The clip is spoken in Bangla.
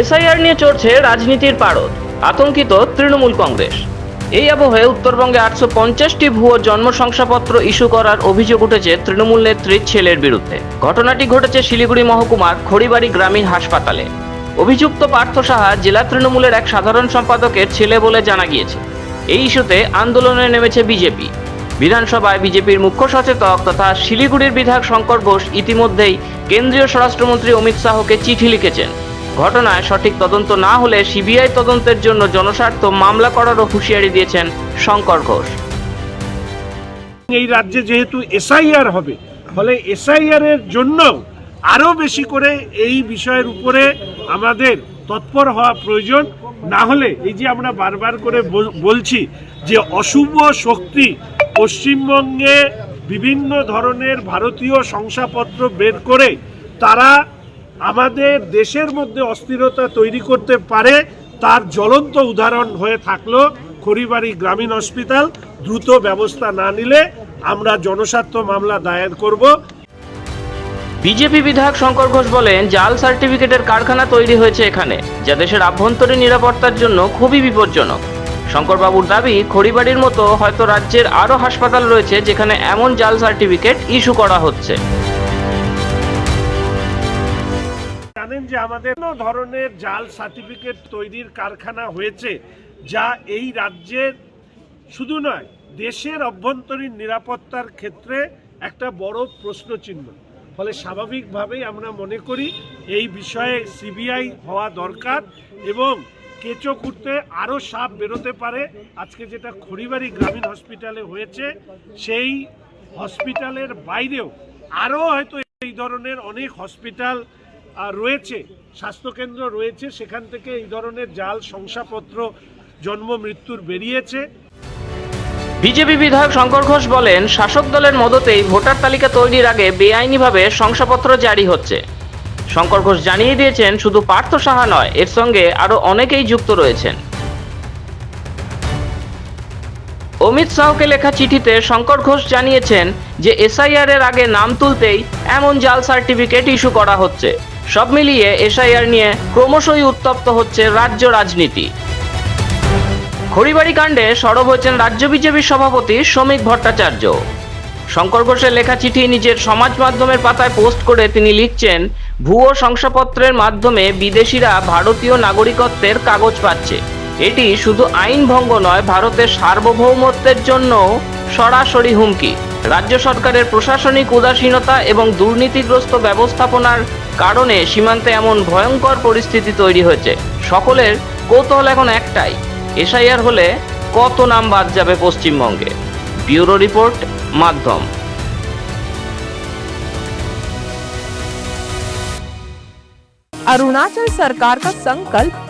এসআইআর নিয়ে চড়ছে রাজনীতির পারদ, আতঙ্কিত তৃণমূল কংগ্রেস। এই আবহে উত্তরবঙ্গে আটশো পঞ্চাশটি ভুয়ো জন্ম শংসাপত্র ইস্যু করার অভিযোগ উঠেছে তৃণমূল নেত্রীর ছেলের বিরুদ্ধে। ঘটনাটি ঘটেছে শিলিগুড়ি মহকুমার খড়িবাড়ি গ্রামীণ হাসপাতালে। অভিযুক্ত পার্থ সাহা জেলা তৃণমূলের এক সাধারণ সম্পাদকের ছেলে বলে জানা গিয়েছে। এই ইস্যুতে আন্দোলনে নেমেছে বিজেপি। বিধানসভায় বিজেপির মুখ্য সচেতক তথা শিলিগুড়ির বিধায়ক শঙ্কর ঘোষ ইতিমধ্যেই কেন্দ্রীয় স্বরাষ্ট্রমন্ত্রী অমিত শাহকে চিঠি লিখেছেন। ঘটনায় সঠিক তদন্ত না হলে সিবিআই তদন্তের জন্য জনস্বার্থ মামলা করারও হুঁশিয়ারি দিয়েছেন শঙ্কর ঘোষ। এই রাজ্যে যেহেতু এসআইআর হবে, ফলে এসআইআর এর জন্য আরও বেশি করে এই বিষয়ের উপরে আমাদের তৎপর হওয়া প্রয়োজন। না হলে এই যে আমরা বারবার করে বল- বলছি যে অশুভ শক্তি পশ্চিমবঙ্গে বিভিন্ন ধরনের ভারতীয় শংসাপত্র বের করে তারা আমাদের দেশের মধ্যে অস্থিরতা তৈরি করতে পারে, তার জ্বলন্ত উদাহরণ হয়ে থাকল খড়িবাড়ি গ্রামীণ হসপিটাল। দ্রুত ব্যবস্থা না নিলে আমরা জনস্বার্থ মামলা দায়ের করব। বিজেপি বিধায়ক শঙ্কর ঘোষ বলেন, জাল সার্টিফিকেটের কারখানা তৈরি হয়েছে এখানে, যা দেশের আভ্যন্তরীণ নিরাপত্তার জন্য খুবই বিপজ্জনক। শঙ্করবাবুর দাবি, খড়িবাড়ির মতো হয়তো রাজ্যের আরও হাসপাতাল রয়েছে যেখানে এমন জাল সার্টিফিকেট ইস্যু করা হচ্ছে। জানেন যে আমাদের ধরনের জাল সার্টিফিকেট তৈরির কারখানা হয়েছে যা এই রাজ্যের শুধু নয়, দেশের অভ্যন্তরীণ নিরাপত্তার ক্ষেত্রে একটা বড় প্রশ্নচিহ্ন। ফলে স্বাভাবিকভাবেই আমরা মনে করি এই বিষয়ে সিবিআই হওয়া দরকার এবং কেঁচো করতে আরও সাপ বেরোতে পারে। আজকে যেটা খড়িবাড়ি গ্রামীণ হসপিটালে হয়েছে, সেই হসপিটালের বাইরেও আরও হয়তো এই ধরনের অনেক হসপিটাল রয়েছে, স্বাস্থ্যকেন্দ্র রয়েছে, সেখান থেকে এই ধরনের জাল, শংসাপত্র, জন্ম, মৃত্যুর বেরিয়েছে। বিজেপি বিধায়ক শঙ্কর ঘোষ বলেন, শাসক দলের মদতেই ভোটার তালিকা তৈরির আগে বেআইনিভাবে শংসাপত্র জারি হচ্ছে। শঙ্কর ঘোষ জানিয়ে দিয়েছেন, শুধু পার্থ সাহা নয়, এর সঙ্গে আরও অনেকেই যুক্ত রয়েছেন। অমিত শাহকে লেখা চিঠিতে শঙ্কর ঘোষ জানিয়েছেন যে এসআইআর এর আগে নাম তুলতেই এমন জাল সার্টিফিকেট ইস্যু করা হচ্ছে। সব মিলিয়ে এসআইআর নিয়ে ক্রমশই উত্তপ্ত হচ্ছে রাজ্য রাজনীতি। খড়িবাড়ি কাণ্ডে সরব হয়েছেন রাজ্য বিজেপির সভাপতি শ্রমিক ভট্টাচার্য। শঙ্কর ঘোষের লেখা চিঠি নিজের সমাজ মাধ্যমের পাতায় পোস্ট করে তিনি লিখছেন, ভুয়ো শংসাপত্রের মাধ্যমে বিদেশিরা ভারতীয় নাগরিকত্বের কাগজ পাচ্ছে। এটি শুধু আইন ভঙ্গ নয়, ভারতের সার্বভৌমত্বের জন্য সরাসরি হুমকি। রাজ্য সরকারের প্রশাসনিক উদাসীনতা এবং দুর্নীতিগ্রস্ত ব্যবস্থাপনার কারণে সীমান্তে এমন ভয়ঙ্কর পরিস্থিতি তৈরি হয়েছে সকলের কৌতূহল এখন একটাই এসআইআর হলে কত নাম বাদ যাবে পশ্চিমবঙ্গে ব্যুরো রিপোর্ট মাধ্যম अरुणाचल सरकार का संकल्प